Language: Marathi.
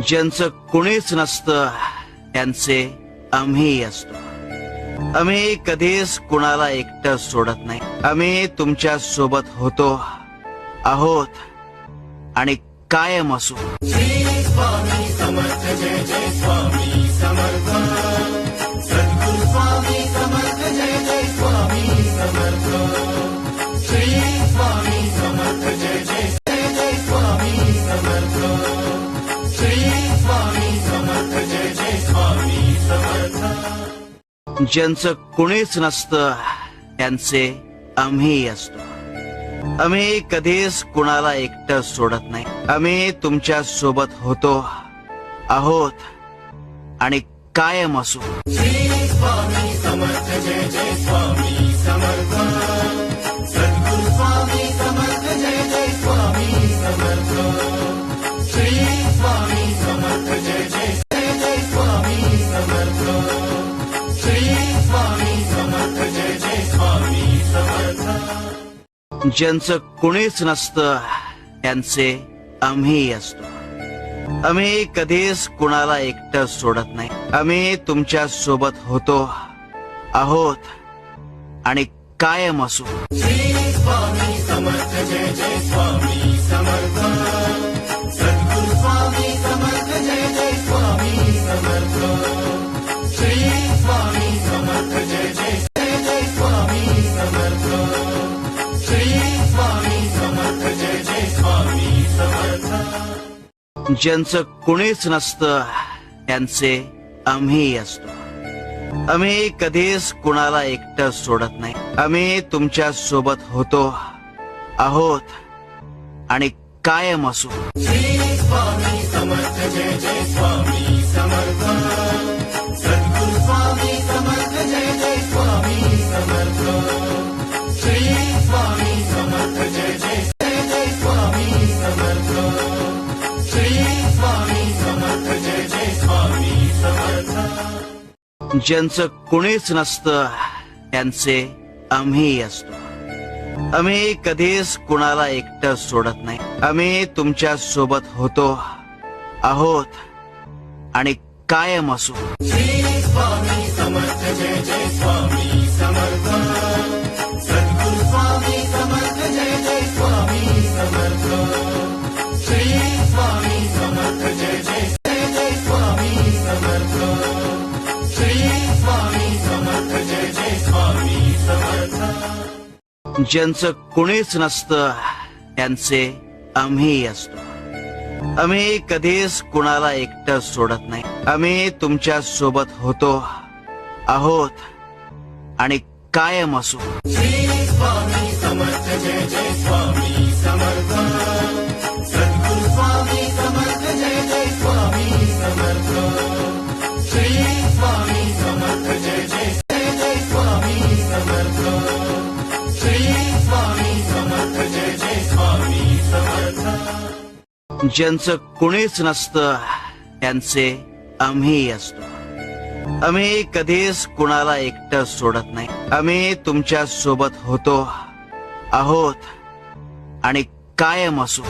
ज्यांचं कुणीच नसतं त्यांचे आम्ही असतो. आम्ही कधीच कुणाला एकटं सोडत नाही. आम्ही तुमच्यासोबत होतो आहोत आणि कायम असू. ज्यांचं कुणीच नसतं त्यांचे आम्ही असतो. आम्ही कधीच कुणाला एकटं सोडत नाही. आम्ही तुमच्यासोबत होतो आहोत आणि कायम असू. ज्यांचं कुणीच नसतं त्यांचे आम्ही असतो. आम्ही कधीच कुणाला एकटं सोडत नाही. आम्ही तुमच्यासोबत होतो आहोत आणि कायम असू. ज्यांचं कुणीच नसतं त्यांचे आम्ही असतो. आम्ही कधीच कुणाला एकटं सोडत नाही. आम्ही तुमच्यासोबत होतो आहोत आणि कायम असू. ज्यांचं कुणीच नसतं त्यांचे आम्ही असतो. आम्ही कधीच कुणाला एकटं सोडत नाही. आम्ही तुमच्यासोबत होतो आहोत आणि कायम असू. ज्यांचं कुणीच नसतं त्यांचे आम्ही असतो. आम्ही कधीच कुणाला एकटं सोडत नाही. आम्ही तुमच्यासोबत होतो आहोत आणि कायम असू. ज्यांचं कुणीच नसतं त्यांचे आम्ही असतो. आम्ही कधीच कुणाला एकटं सोडत नाही. आम्ही तुमच्यासोबत होतो आहोत आणि कायम असू.